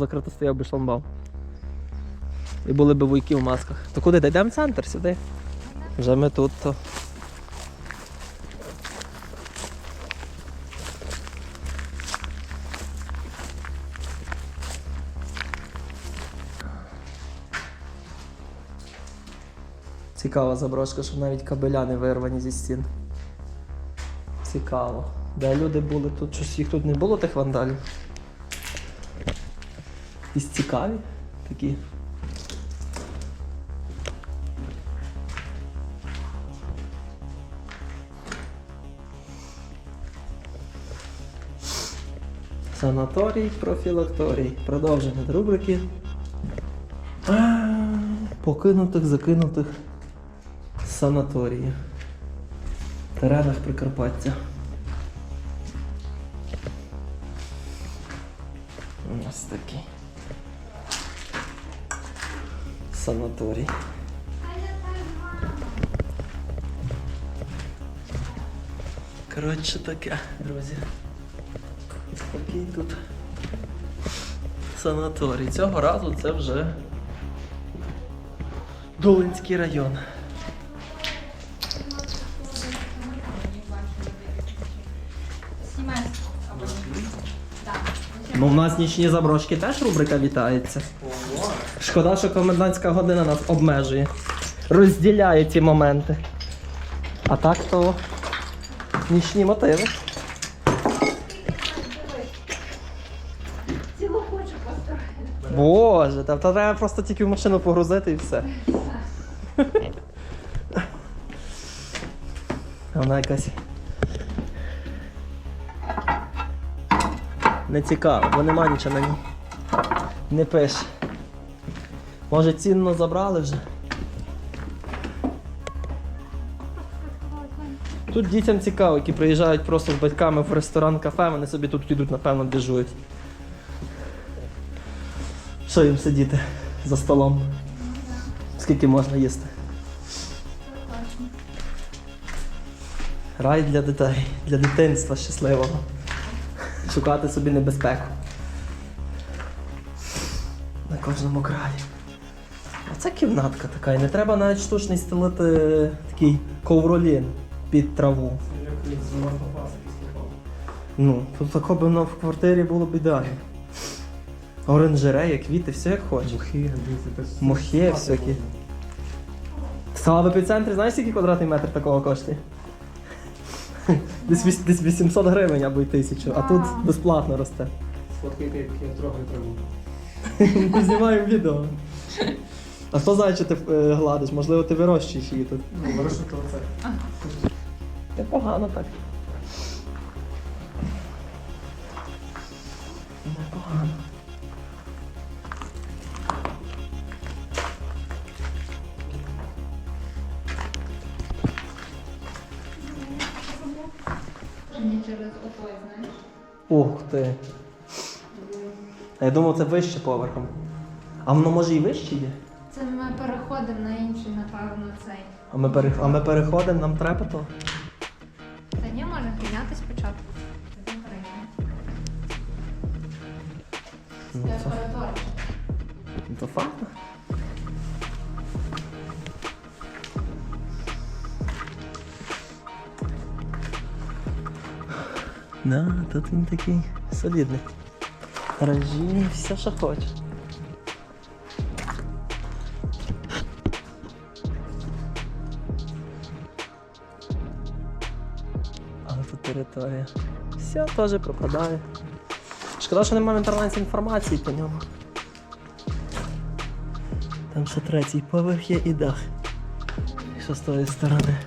закрито, стояв би шламбал. І були б вуйки в масках. То куди? Дійдемо в центр сюди. Вже ми тут то. Цікава заброшка, що навіть кабеля не вирвані зі стін. Цікаво. Де люди були тут? Щось їх тут не було тих вандалів. Якісь цікаві такі. Санаторій, профілакторій. Продовження рубрики. Покинутих, закинутих санаторіїв. Теренах Прикарпаття. Санаторій. Коротше таке, друзі. Такий тут санаторій. Цього разу це вже Долинський район. Ну, в нас нічні заброшки теж рубрика вітається. Шкода, що комендантська година нас обмежує. Розділяє ці моменти. А так то нічні мотиви. Цілу хочу построїти. Боже, та, та треба просто тільки в машину погрузити і все. Вона якась. Не цікаво, бо нема нічого на ній. Не пише. Може цінно забрали вже. Тут дітям цікаво, які приїжджають просто з батьками в ресторан кафе, вони собі тут йдуть, напевно, дежують. Що їм сидіти за столом? Скільки можна їсти? Рай для дітей, для дитинства щасливого. Шукати собі небезпеку. На кожному краї. Оце кімнатка така. І не треба навіть штучний стелити такий ковролін під траву. Ну, тут тако б воно в квартирі було б ідеально. Оранжерея, квіти, все як хочеш. Мохи всякі. Саме в епіцентрі, знаєш, скільки квадратний метр такого коштує? Десь, віс- десь 800 гривень або й 1000, а тут безплатно росте. Сфоткайте, як я трогаю траву. Ми знімаємо відео. А хто знає, чи ти е, гладиш? Можливо, ти вирощуєш її тут. Ну, то це. Непогано так. Непогано. Ух ти. А я думав, це вище поверхом. А воно може і вище є? Це ми переходимо на інший, напевно, цей. А ми, перех... а ми переходимо, нам треба то. Та ні, може прийняти спочатку. Тоді перейдемо. Ну, Це це, перетвориш. ну, факт. Да, тут він такий солідний. Гаражі, все, що хочеш. Але тут територія. Все теж пропадає. Шкода, що немає в інтернеті інформації по ньому. Там ще третій поверх є і дах. Що з тої сторони.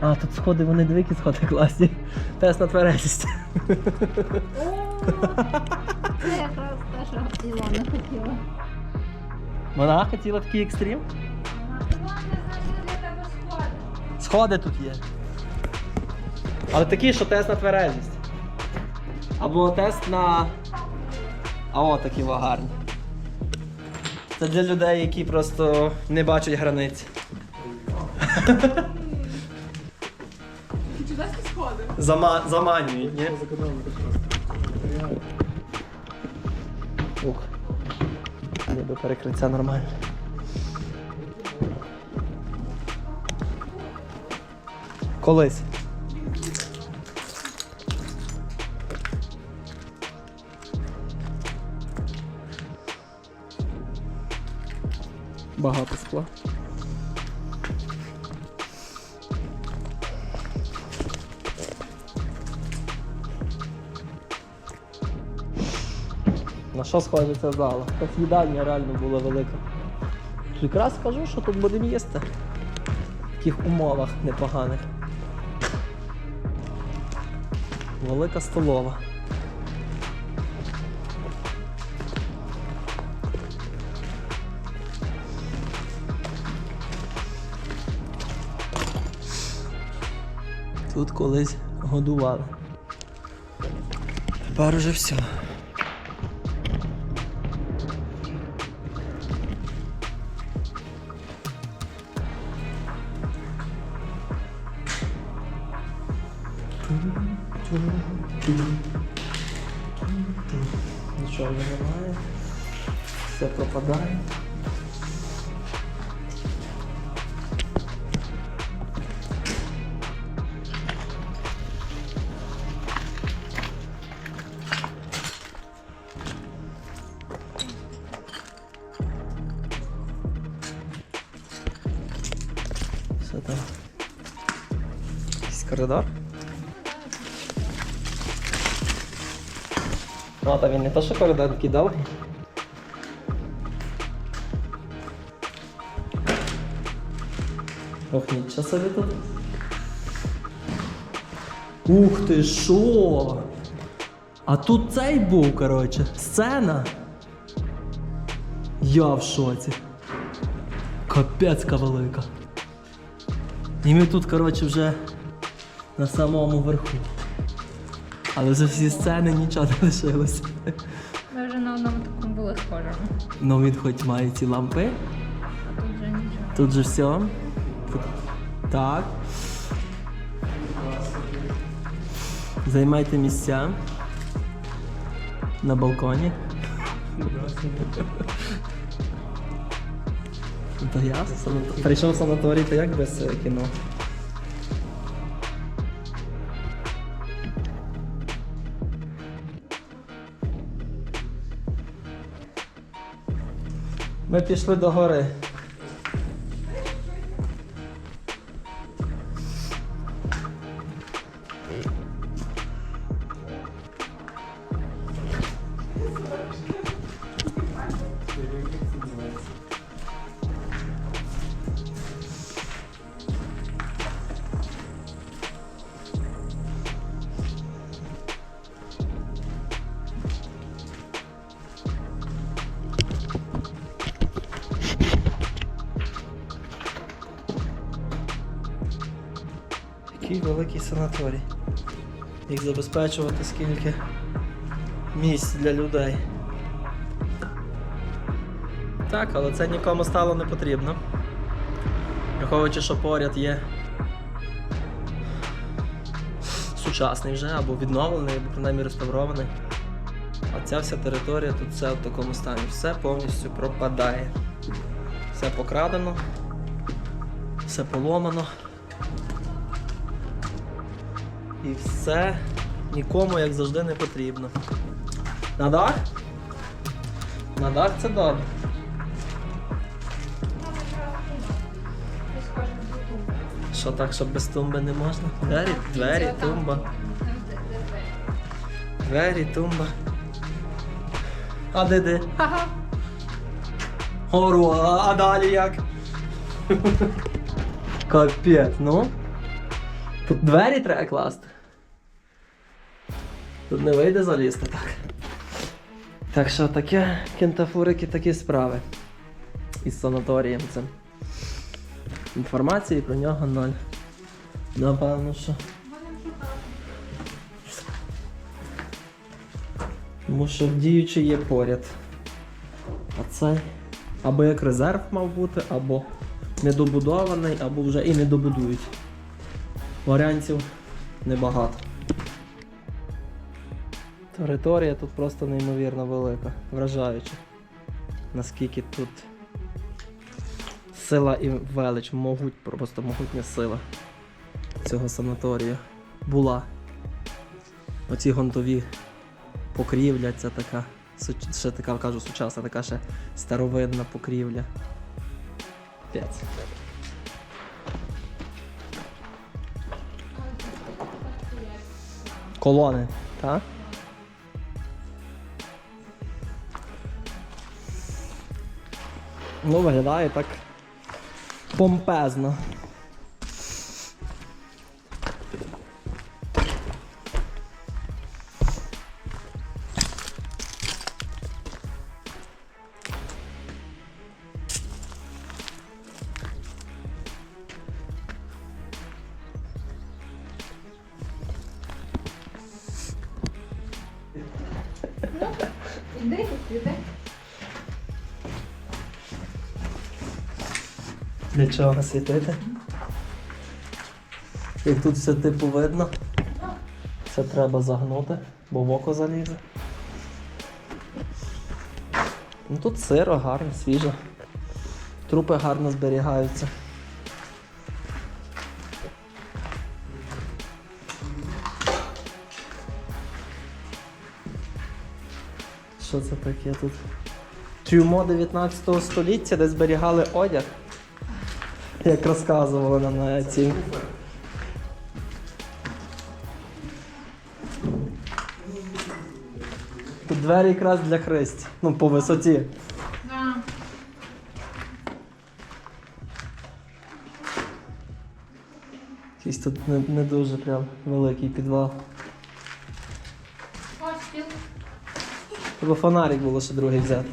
А, тут сходи, вони дві сходи класні. Тест на тверезість. Це якраз те, що Ілона хотіла. Вона хотіла такий екстрім. Сходи. Сходи тут є. Але такі, що тест на тверезість. Або тест на. А о, такі вагарні. Це для людей, які просто не бачать границь. Зама... Заманюють, ні? Ух. Ніби перекриття нормальне. Колись. Багато скла. Що схоже ця зала? Та їдальня реально була велика. Якраз скажу, що тут будемо їсти. В таких умовах непоганих. Велика столова. Тут колись годували. Тепер уже все. Все пропадає. Все там. Якийсь коридор. Ну, та він не то, що коридор такий довгий. Ох, нічого собі тут. Ух ти що! А тут цей був, коротше, сцена. Я в шоці. Капецька велика. І ми тут, коротше, вже на самому верху. Але за всі сцени нічого не лишилося. Ми вже на одному такому були схожому. Ну він хоч має ці лампи. А тут вже нічого. Тут же все. Так. Займайте місця. На балконі. Та я прийшов в санаторій, то як без е, кіно? Ми пішли до гори. Забезпечувати скільки місць для людей. Так, але це нікому стало не потрібно. Враховуючи, що поряд є сучасний вже, або відновлений, або принаймні реставрований. А ця вся територія тут все в такому стані. Все повністю пропадає. Все покрадено, все поломано. І все нікому, як завжди, не потрібно. На дах? На дах це добре. Що так, щоб без тумби не можна? Двері, двері, тумба. Двері, тумба. А де де? Ага. Гору, а, а далі як? Капець, ну. Тут двері треба класти. Тут не вийде залізти так. Так що таке кентафурики, такі справи. Із санаторієм цим. Інформації про нього ноль. Напевно, що. Тому що діючий є поряд. А цей або як резерв мав бути, або недобудований, або вже і не добудують. Варіантів небагато. Територія тут просто неймовірно велика, вражаюча. Наскільки тут сила і велич, могуть, просто могутня сила цього санаторію була. Оці гонтові покрівля, це така, ще така, кажу, сучасна, така ще старовинна покрівля. П'ять. Колони, так? Ну, виглядає так помпезно. Для чого світити? Як тут все типу видно, це треба загнути, бо в око залізе. Ну тут сиро, гарно, свіжо. Трупи гарно зберігаються. Що це таке тут? Трюмо 19 століття, де зберігали одяг. Як розказували нам на ці. Тут двері якраз для хресті. Ну, по висоті. Якийсь тут не, не дуже прям великий підвал. Треба фонарик було ще другий взяти.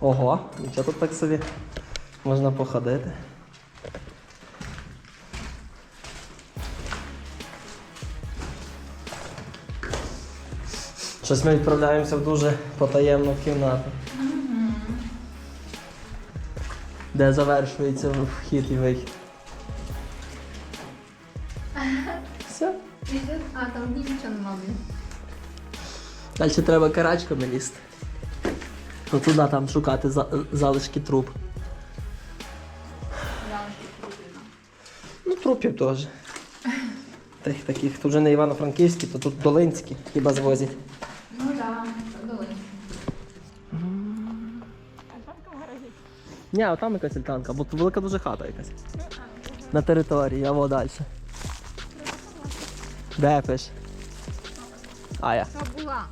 Ого, нічого тут так собі. Можна походити. Щось ми відправляємося в дуже потаємну кімнату. Де завершується вхід і вихід. Все. А, там нічого нема, блін. Далі треба карачками лізти. Туди там шукати залишки труп. Ну, теж. Тих таких. Тут вже не Івано-Франківські, то тут Долинські хіба звозять. Ну да, долинь. Ні, а там якась альтанка, бо тут велика дуже хата якась. На території, а во далі. Де пиш? А я. Це була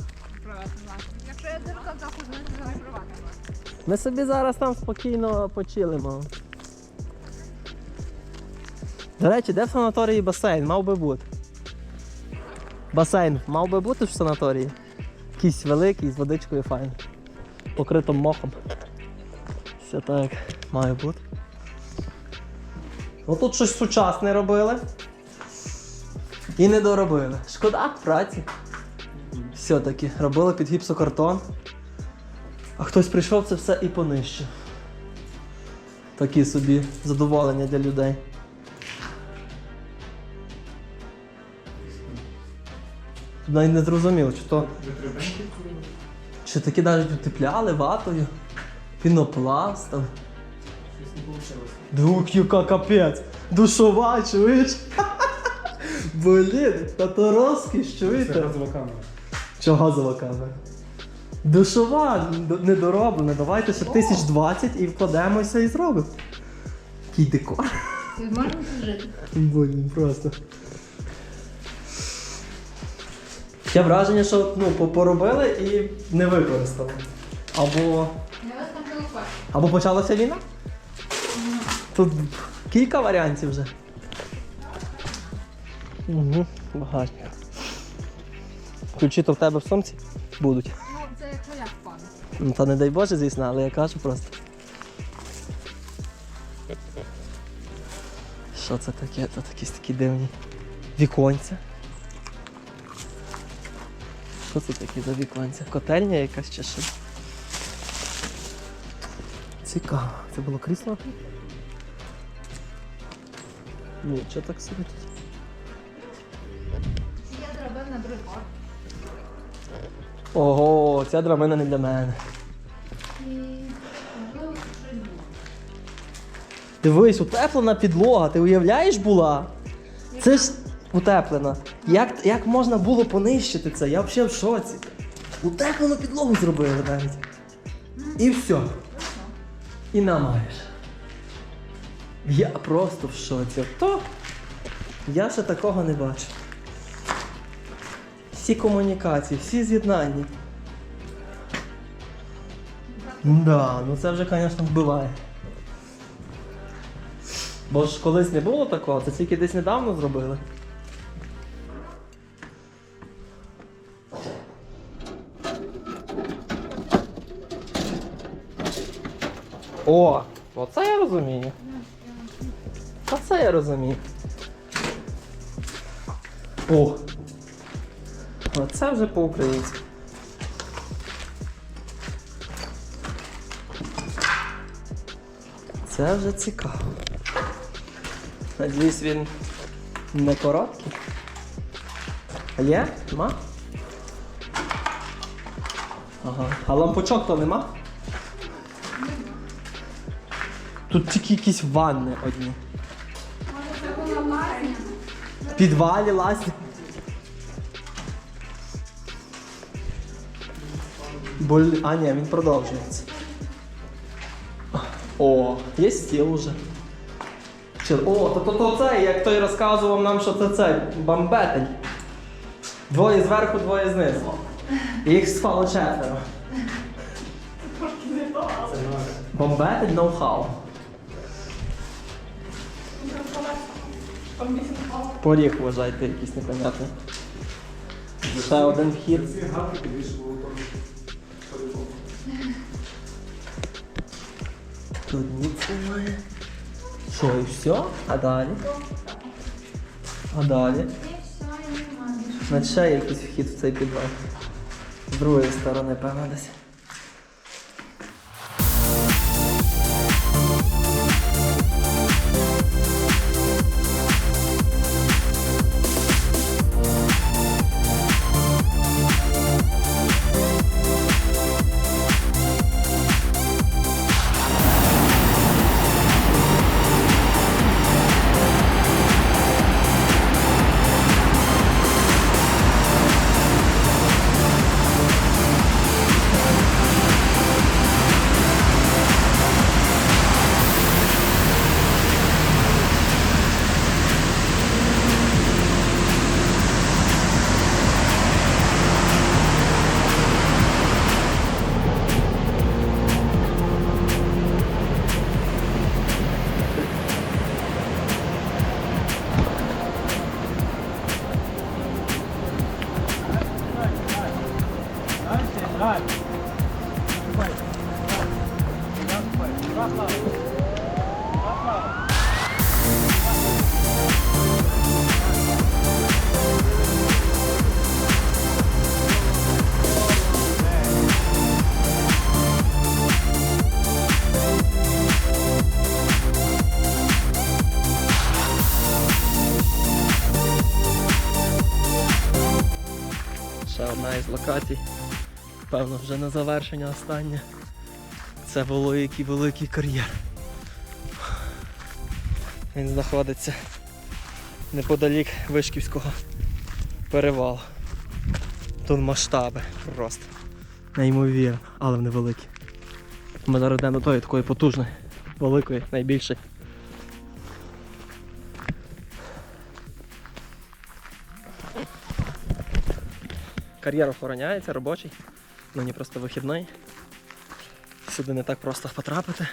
приватна власність. Якщо я держав заход, значить не приватна власність. Ми собі зараз там спокійно почилимо. До речі, де в санаторії басейн? Мав би бути. Басейн мав би бути в санаторії. Якийсь великий з водичкою файн. Покритим мохом. Все так має бути. Ну тут щось сучасне робили. І не доробили. Шкода праці. Все-таки робили під гіпсокартон. А хтось прийшов це все і понищив. Такі собі задоволення для людей. Навіть не зрозуміло, чи то. Чи такі навіть утепляли ватою, пінопластом. Щось не вийшло. Дух, яка капець! Душова, чуєш? Блін, та то розкіш, Це чуєте? газова камера. Що газова камера? Душова, недороблена. Давайте ще тисяч двадцять і вкладемося і зробимо. Який декор. Ти можеш жити? Блін, просто. Таке враження, що ну, поробили і не використали. Або. Я. Або почалася війна? Тут кілька варіантів вже. Угу, багатько. Ключі то в тебе в сумці будуть. Ну, це якщо я впаду. Ну та не дай Боже, звісно, але я кажу просто. Що це таке? Це якісь такі дивні віконця. Що це таке за віконця? Котельня якась чи що? Цікаво. Це було крісло? Ні, що так поверх. Ого, ця не для мене. Можливо, щось було. Дивись, утеплена підлога, ти уявляєш була? Це ж утеплена. Як, як можна було понищити це? Я взагалі в шоці. Утеплену підлогу зробили навіть. І все. І намаєш. Я просто в шоці. То я ще такого не бачу. Всі комунікації, всі з'єднання. Да, ну це вже, звісно, вбиває. Бо ж колись не було такого, це тільки десь недавно зробили. О, оце я розумію. Оце я розумію. О. Оце вже по-українськи. Це вже цікаво. Надіюсь, він не короткий. А є? Нема? Ага. А лампочок то нема? Тут тільки якісь ванни одні. В підвалі лазні. Боль... А, ні, він продовжується. О, є стіл уже. Чи- О, то, то, то це, як той розказував нам, що це це, бамбетень. Двоє зверху, двоє знизу. Їх спало четверо. Бомбетень ноу-хау. Поріг вважайте якийсь непонятний. Ще один вхід. Тут ніц немає. Що, і все? А далі? А далі? Значить, ще якийсь вхід в цей підвал. З другої сторони, певно, десь. Певно, вже на завершення остання. Це великий великий кар'єр. Він знаходиться неподалік Вишківського перевалу. Тут масштаби просто. Неймовірно, але вони великі. Ми зараз йдемо до тої такої потужної, великої, найбільшої. Кар'єр охороняється, робочий. Мені просто вихідний. Сюди не так просто потрапити.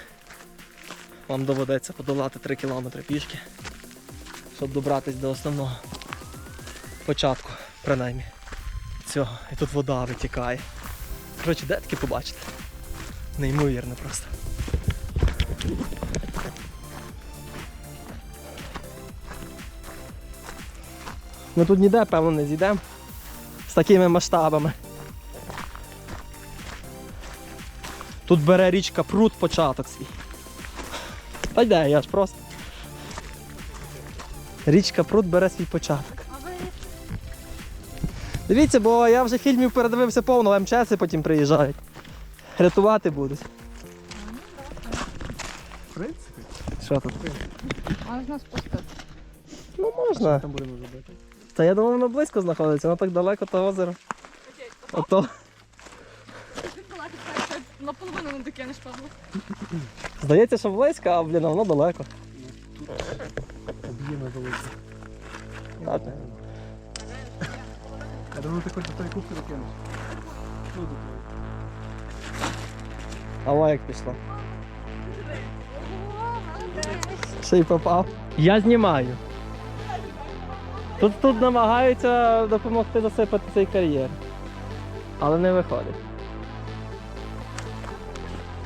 Вам доведеться подолати 3 кілометри пішки, щоб добратися до основного початку, принаймні. Цього. І тут вода витікає. Коротше, де таке побачите? Неймовірно просто. Ми тут ніде, певно, не зійдемо з такими масштабами. Тут бере річка пруд початок свій. Та йде, я ж просто. Річка пруд бере свій початок. Дивіться, бо я вже фільмів передивився повно, МЧСи потім приїжджають. Рятувати будуть. В принципі, Що тут? Можна спустити. Ну можна. там будемо робити. Та я думав, воно близько знаходиться, воно так далеко, то озеро. Ото. Не таке не шпадло. Здається, що близько, а блін, а воно далеко. Об'єми великі. Ладно. Я думаю, ти хоч до тої кубки докинеш. Ну, до тої. А як пішло? Ще й попав. Я знімаю. Тут, тут намагаються допомогти засипати цей кар'єр. Але не виходить.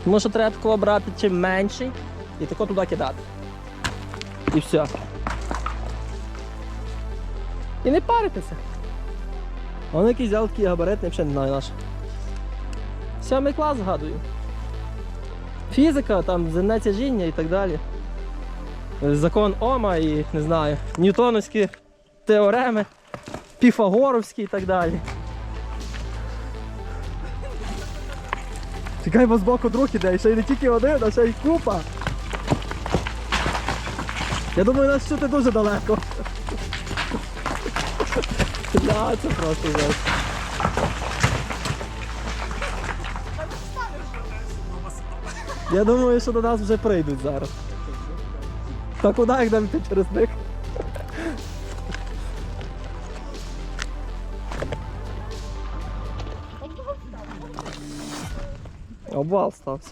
Тому що треба такого брати чим менший і тако туди кидати. І все. І не паритися. Вони якийсь взяв такий габаритний, взагалі не знаю наш. Сьомий клас згадую. Фізика, там земне тяжіння і так далі. Закон Ома і не знаю, ньютоновські теореми, піфагоровські і так далі. Чекай, бо збоку друг іде, і ще й не тільки один, а ще й купа. Я думаю, нас чути дуже далеко. Да, це просто жесть. Я думаю, що до нас вже прийдуть зараз. Та куди нам йти через них? Обвал стався.